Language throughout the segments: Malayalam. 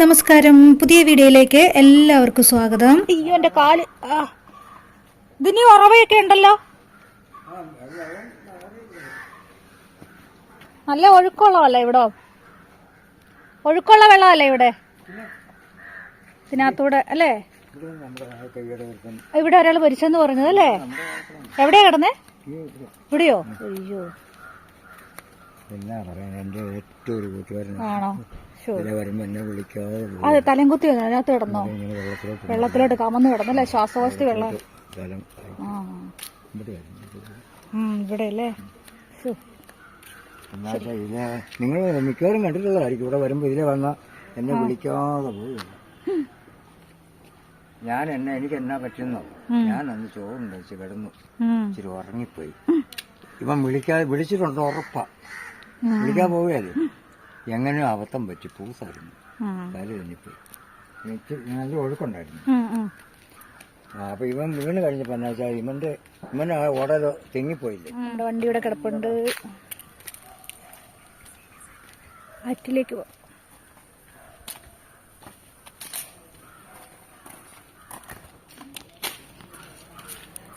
നമസ്കാരം. പുതിയ വീഡിയോയിലേക്ക് എല്ലാവർക്കും സ്വാഗതം. അയ്യോ എന്റെ കാൽ. ഇതിന് ഉറവയൊക്കെ ഉണ്ടല്ലോ. നല്ല ഒഴുക്കുള്ളതല്ലേ ഇവിടെ? ഒഴുക്കുള്ള വെള്ളമല്ലേ ഇവിടെ? ഇതിനകത്തൂടെ അല്ലേ? ഇവിടെ ഒരാൾ മരിച്ചെന്ന് പറഞ്ഞത് അല്ലേ? എവിടെയാ കിടന്നേ? ഇവിടെയോ? അയ്യോ. എന്നാ പറയാൻ എന്റെ ഏറ്റവും ഒരു കൂട്ടുകാരനാണ്. ആണോ ശോ വരുമ്പോ എന്നെ വിളിക്കാതെ അതെ തലംകുത്തി അതിനകത്ത് കിടന്നോ? ഇങ്ങനെ വെള്ളത്തിലോട്ട് വെള്ളത്തിലോട്ട് കമന്ന് കിടന്നല്ലേ? ശ്വാസകോശത്തിൽ വെള്ളം. സ്ഥലം ആ. ഇവിടെ വരുന്നു. ഉം, ഇവിടെ അല്ലേ? ശോ. എന്നാച്ചാ ഇതിലെ നിങ്ങൾ മിക്കവാറും കണ്ടിട്ടുള്ളതായിരിക്കും. ഇവിടെ വരുമ്പോ ഇതിലെ വന്ന എന്നെ വിളിക്കാതെ പോയി ഞാൻ എന്നെ എനിക്ക് എന്നാ പറ്റുന്നോ? ഞാൻ അന്ന് ചോറുണ്ടച്ച് കിടന്നു. ഉം. ഇച്ചിരി ഉറങ്ങിപ്പോയി. ഇവൻ വിളിക്കാതെ വിളിച്ചിട്ടുണ്ടോ ഉറപ്പാ. വിളിക്കാൻ പോവുകയല്ലേ എങ്ങനെയോ അബദ്ധം പറ്റി പൂസായിരുന്നു. തല കഴിഞ്ഞിപ്പോയി നല്ല ഒഴുക്കുണ്ടായിരുന്നു. അപ്പൊ ഇവൻ വീണ് കഴിഞ്ഞപ്പോ എന്നാ വെച്ചാൽ ഇവന്റെ ഇവൻ ഉടൽ തെങ്ങിപ്പോയില്ലേ? നമ്മുടെ വണ്ടി ഇവിടെ കിടപ്പുണ്ട്. ആറ്റിലേക്ക് പോ.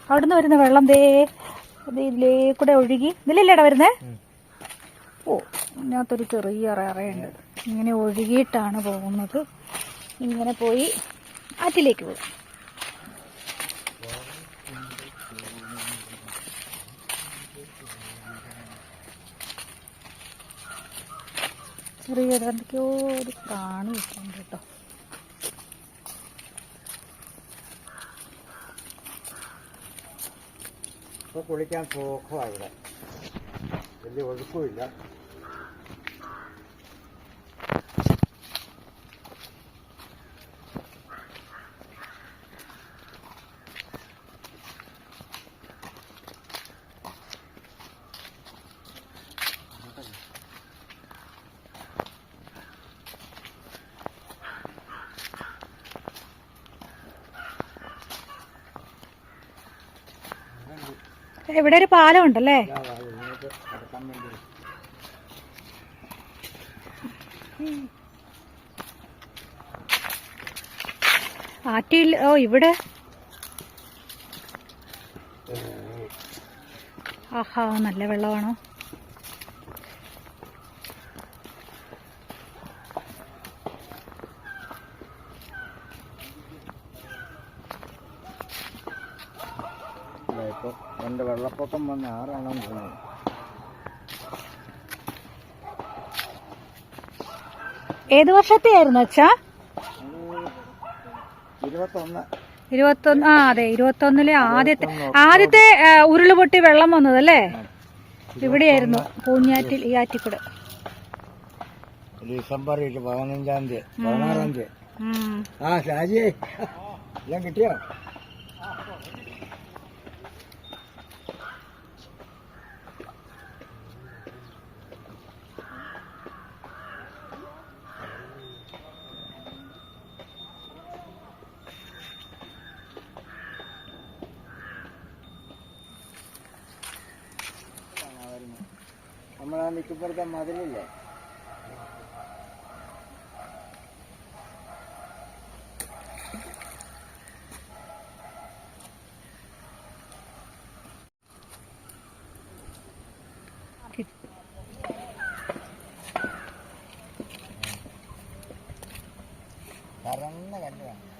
അവിടുന്ന് വരുന്ന വെള്ളം ദേ ഇതിലേക്കൂടെ ഇതിലേ കൂടെ ഒഴുകി. ഇതിലല്ലേടാ വരുന്നേ? ഓ ഇതിനകത്തൊരു ചെറിയ അറയുണ്ട്. ഇങ്ങനെ ഒഴുകിയിട്ടാണ് പോകുന്നത്. ഇങ്ങനെ പോയി ആറ്റിലേക്ക് പോകും. ചെറിയ എന്തൊക്കെയോ ഒരു പ്രാണി വെക്കുന്നുണ്ട് കേട്ടോ. കുളിക്കാൻ പോക്കുവാ ഇവിടെ. വലിയ ഒഴുക്കുമില്ല ഇവിടെ ഒരു പാലം ഉണ്ടല്ലേ ഇതാ, വാ, ഇങ്ങോട്ട് കിടക്കാൻ വേണ്ടി ആറ്റിൽ ഓ ഇവിടെ. ആഹാ നല്ല വെള്ളമാണോ? എന്റെ വെള്ളപ്പൊക്കം വന്ന് ആറാണെന്ന് തോന്നുന്നു. ഏത് വർഷത്തെ ആയിരുന്നു അച്ഛാ? ഇരുപത്തൊന്ന്. ആ അതെ ഇരുപത്തൊന്നിലെ ആദ്യത്തെ ആദ്യത്തെ ഉരുളുപൊട്ടി വെള്ളം വന്നതല്ലേ? ഇവിടെയായിരുന്നു പൂഞ്ഞാറ്റിൽ ഈ ആറ്റിക്കുട്. ഡിസംബർ പതിനഞ്ചാം തീയതി പതിനാറാം തീയതി. ആ ഷാജിയെ എല്ലാം കിട്ടിയോ? നമ്മളാ നിൽക്കുമ്പോഴത്തെ മതിലില്ലേ? പരന്ന കല്ലാണ്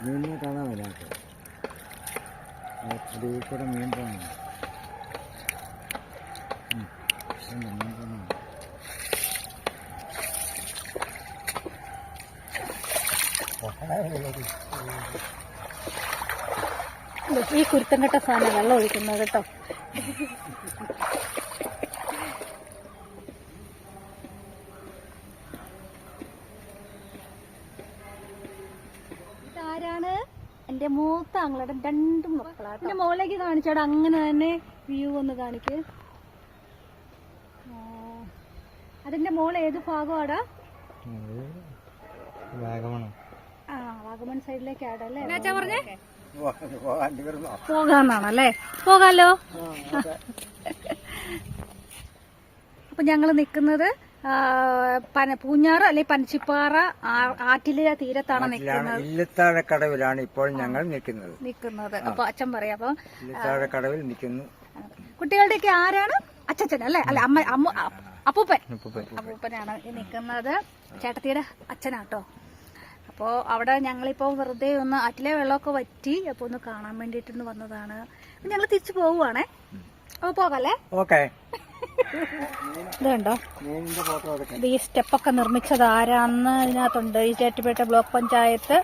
മീനിനെ കാണാൻ വരാത്ത കൂടെ മീൻ പോകണം മീൻ പോകണം ഈ കുരുത്തം കെട്ട സാധനം വെള്ളം ഒഴിക്കുന്നത് കേട്ടോ. എന്റെ മൂത്ത ആങ്ങളുടെ രണ്ടും മക്കളാട്ടോ എന്റെ മോളേക്ക് കാണിച്ചാട് അങ്ങനെ തന്നെ വ്യൂ ഒന്ന് കാണിക്ക്. അതെന്റെ അതിന്റെ മോൾ ഏത് ഭാഗമാടാ ആ വാഗമൺ സൈഡിലേക്ക് പറഞ്ഞേ? പോകാന്നാണല്ലേ പോകാലോ. അപ്പൊ ഞങ്ങൾ നിക്കുന്നത് പന പൂഞ്ഞാറ് അല്ലെ പനച്ചിപ്പാറ ആറ്റിലെ തീരത്താണ് നിൽക്കുന്നത്. ഇല്ലത്താഴ കടവിലാണ് ഇപ്പോൾ ഞങ്ങൾ നിൽക്കുന്നത്. നിൽക്കുന്നത്. അപ്പൊ അച്ഛൻ പറയാം അപ്പൊ ഇല്ലത്താഴ കടവിൽ നിൽക്കുന്നു കുട്ടികളുടെയൊക്കെ ആരാണ്? അച്ഛൻ അല്ലെ? അല്ല അമ്മ അമ്മ അപ്പൂപ്പൻ. അപ്പൂപ്പനാണ് നിൽക്കുന്നത്. ചേട്ടത്തിയുടെ അച്ഛനാട്ടോ. അപ്പോ അവിടെ ഞങ്ങളിപ്പോൾ വെറുതെ ഒന്ന് ആറ്റിലെ വെള്ളമൊക്കെ വറ്റി അപ്പോൾ ഒന്ന് കാണാൻ വേണ്ടിയിട്ടൊന്ന് വന്നതാണ്. അപ്പം ഞങ്ങൾ തിരിച്ചു പോവുകയാണേ അപ്പോൾ പോകല്ലേ ഓക്കെ. ഇത് കണ്ടോ? മീനിന്റെ ഫോട്ടോ എടുക്കാം ഇത് ഈ സ്റ്റെപ്പൊക്കെ നിർമ്മിച്ചത് ആരാന്ന് ഇതിനകത്തുണ്ട്. ഈ ചേറ്റുപേട്ട ബ്ലോക്ക് പഞ്ചായത്ത്.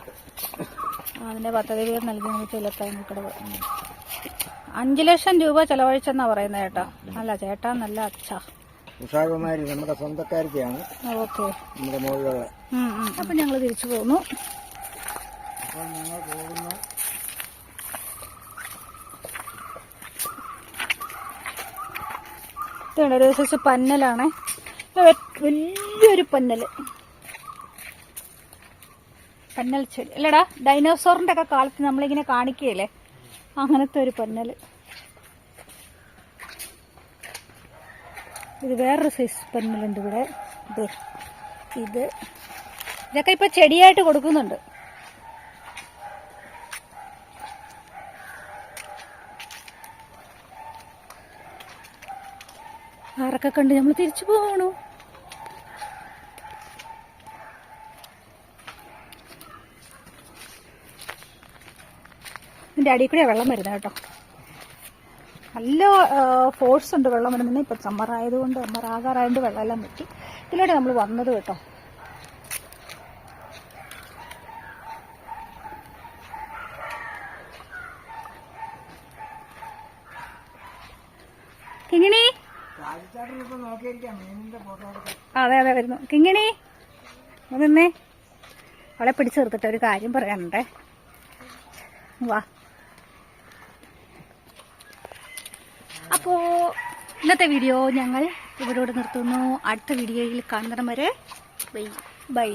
അതിന്റെ പദ്ധതി പേര് നൽകി അഞ്ചു ലക്ഷം രൂപ ചെലവഴിച്ചെന്നാ പറയുന്നത് ചേട്ടാ അല്ല ചേട്ടാ നല്ല അച്ഛാ. ഉഷാകുമാരി നമ്മുടെ സ്വന്തക്കാരിക്കാണ് ഓക്കെ. നമ്മുടെ മുകളിലുള്ള അപ്പൊ ഞങ്ങൾ തിരിച്ചു പോന്നു. പോകുന്നു ഒരു സൈസ് വലിയൊരു പന്നൽ. പന്നൽ ചെടി. അല്ലടാ ഡൈനോസോറിന്റെ ഒക്കെ കാലത്ത് നമ്മളിങ്ങനെ കാണിക്കുകയല്ലേ? അങ്ങനത്തെ ഒരു പന്നൽ. ഇത് വേറൊരു സൈസ് പന്നലുണ്ട് ഇവിടെ. ഇത്. ഇതൊക്കെ ഇപ്പൊ ചെടിയായിട്ട് കൊടുക്കുന്നുണ്ട്. ആറൊക്കെ കണ്ട് നമ്മൾ തിരിച്ചു പോകണു ഇതിന്റെ അടിയിൽ കൂടെ വെള്ളം വരുന്നത് കേട്ടോ. നല്ല ഫോഴ്സ് ഉണ്ട് വെള്ളം വരുന്നതിന് ഇപ്പം സമ്മർ ആയതുകൊണ്ട് സമ്മർ ആകാറായതുകൊണ്ട് വെള്ളമെല്ലാം പറ്റി ഇതിലൂടെ നമ്മൾ വന്നത് കേട്ടോ. കിങ്ങിണി? അതെ അതെ വരുന്നു. കിങ്ങിണി നിന്നേ. അവളെ പിടിച്ചു നിർത്തിട്ട് ഒരു കാര്യം പറയാനുണ്ടേ. വാ. അപ്പോ ഇന്നത്തെ വീഡിയോ ഞങ്ങൾ ഇവരോട് നിർത്തുന്നു. അടുത്ത വീഡിയോയിൽ കാണുന്നിടം വരെ ബൈ ബൈ.